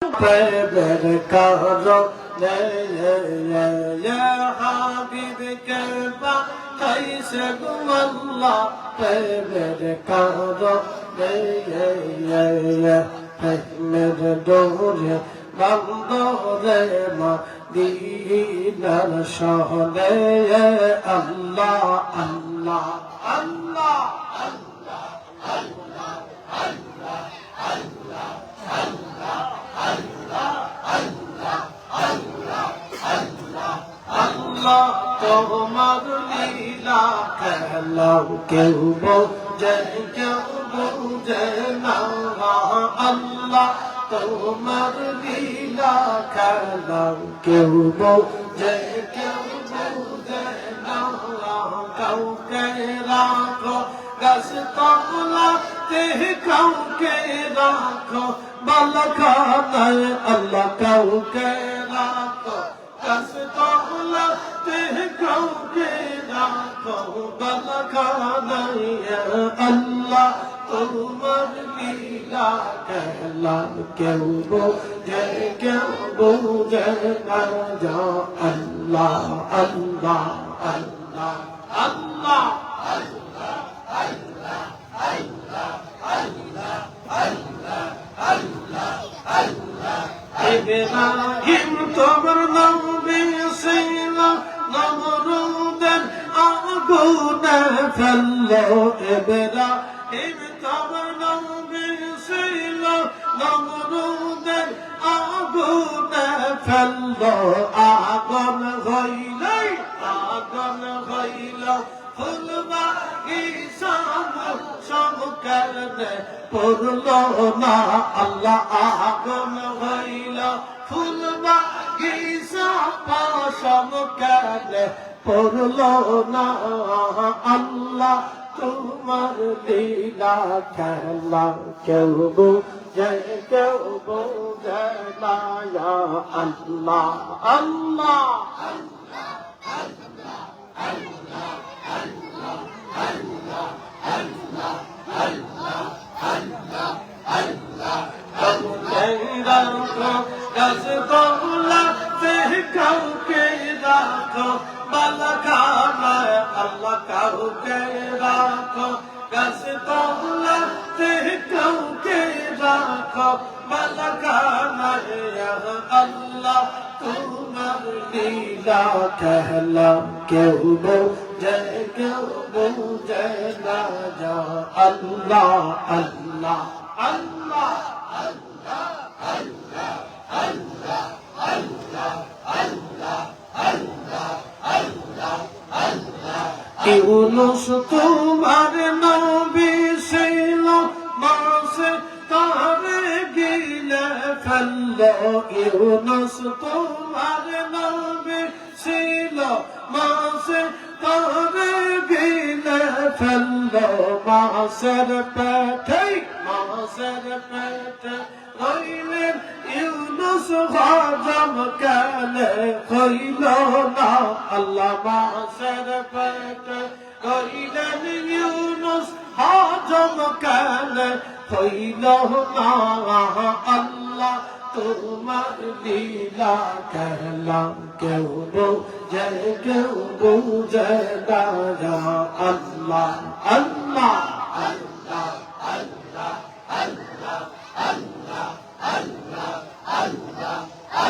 خيبر كرم يا حبيبك قيس الله خيبر كرم تحمد دوري বন্দরে মদিনার শহরে আল্লাহ আল্লাহ আল্লাহ আল্লাহ তোমার লীলা খেলাও কেউ বোঝে কেউ বুঝে না আল্লাহ তোমার লীলা খেলাও কেউ বোঝে কেউ বুঝে না কাউকে রাখো গাছ তবলাতে কাউকে রাখো বালখানায় আল্লাহ কাউকে আল্লাহ, তোমার লীলা খেলা কেউ বোঝে কেউ বোঝে না। যা আল্লাহ আল্লাহ আল্লাহ আল্লাহ ইব্রাহিম তোমার فلوا إبراهيم تمنا بسيلا نمرود أبونا فلوا أعظم غيلا أعظم غيلا খুলবা ইসাম সব কারণে পড়ল না আল্লাহ আগুন হইল ফুলবা চমকালে পড়ল না আল্লাহ তোমার লীলা খেলা কেউ বোঝায় কেউ বোঝায় আল্লাহ আল্লাহ Does it go? গাছ তলাতে কাউকে রাখো মালাকানায় আল্লাহ তোমার লীলা কেহলা কেউ বোঝায় কেউ বোঝায় না যা আল্লাহ আল্লাহ আল্লাহ ইউনুস তোমার নবী ছিল মাসে তারে গিলে ফেলল। ইউনুস তোমার নবী ছিল মাসে তারে গিলে ফেলল। মাসের পেটে মাসের পেটে রইলেন ইউনুস হজম কালে হইল না আল্লাহ মাসের পেটে রইলেন ইউনুস হজম কালে হইল না আল্লাহ তোমার লীলা कहला কেউ বোঝে কেউ বুঝে না আল্লাহ আল্লাহ আল্লাহ আল্লাহ আল্লাহ আল্লাহ আল্লাহ আল্লাহ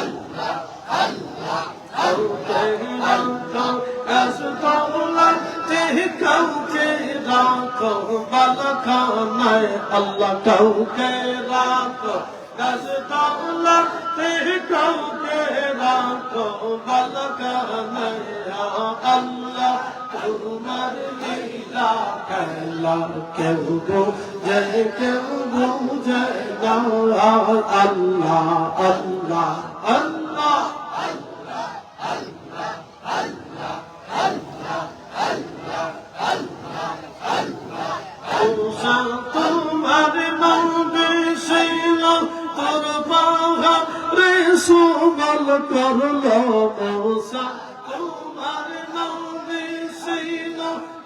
আল্লাহ আল্লাহ কাউকে রাখো গাছতলাতে কাউকে রাখো বালখানায় আল্লাহ কাউকে রাখো আল্লাহ তোমার লীলা খেলা কেউ জয় কেউ জয় আল্লাহ আল্লাহ আল্লাহ। সুবল করল মৌসা তোমার নবে ছিল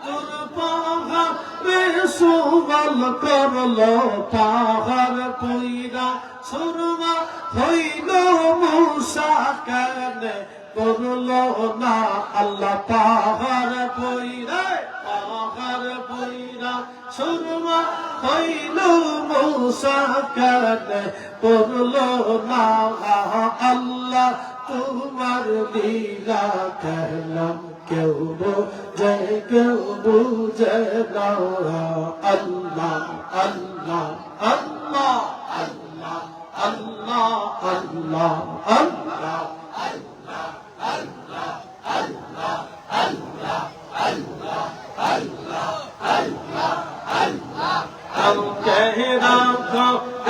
তোর পাহাড়ে সুবল সুরমাল করল পাহাড় পইরা সুরমা হইল মুসা কেনে, করল না আল্লাহ পাহাড় পইরা পাহাড় পইরা সুরমা হইল মুসা কেনে করল না আল্লাহ তোমার লীলা কেলাম কেউ বোঝে কেউ বুঝে না আল্লাহ আল্লাহ আল্লাহ আল্লাহ আল্লাহ আল্লাহ আল্লাহ কাউকে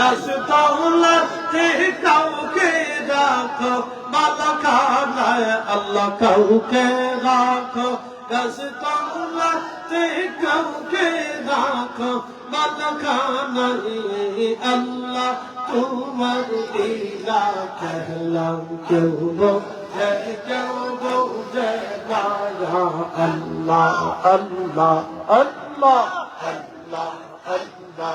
রাস্তাউলাতে কাউকে রাখো মালা খানায় আল্লাহ কাউকে রাখো। রাস্তাউলাতে কাউকে রাখো মালা খানায় আল্লাহ তোমার দিলা কহলাম কেউ বোঝে কেউ বোঝে আল্লাহ আল্লাহ আল্লাহ আল্লাহ আল্লাহ।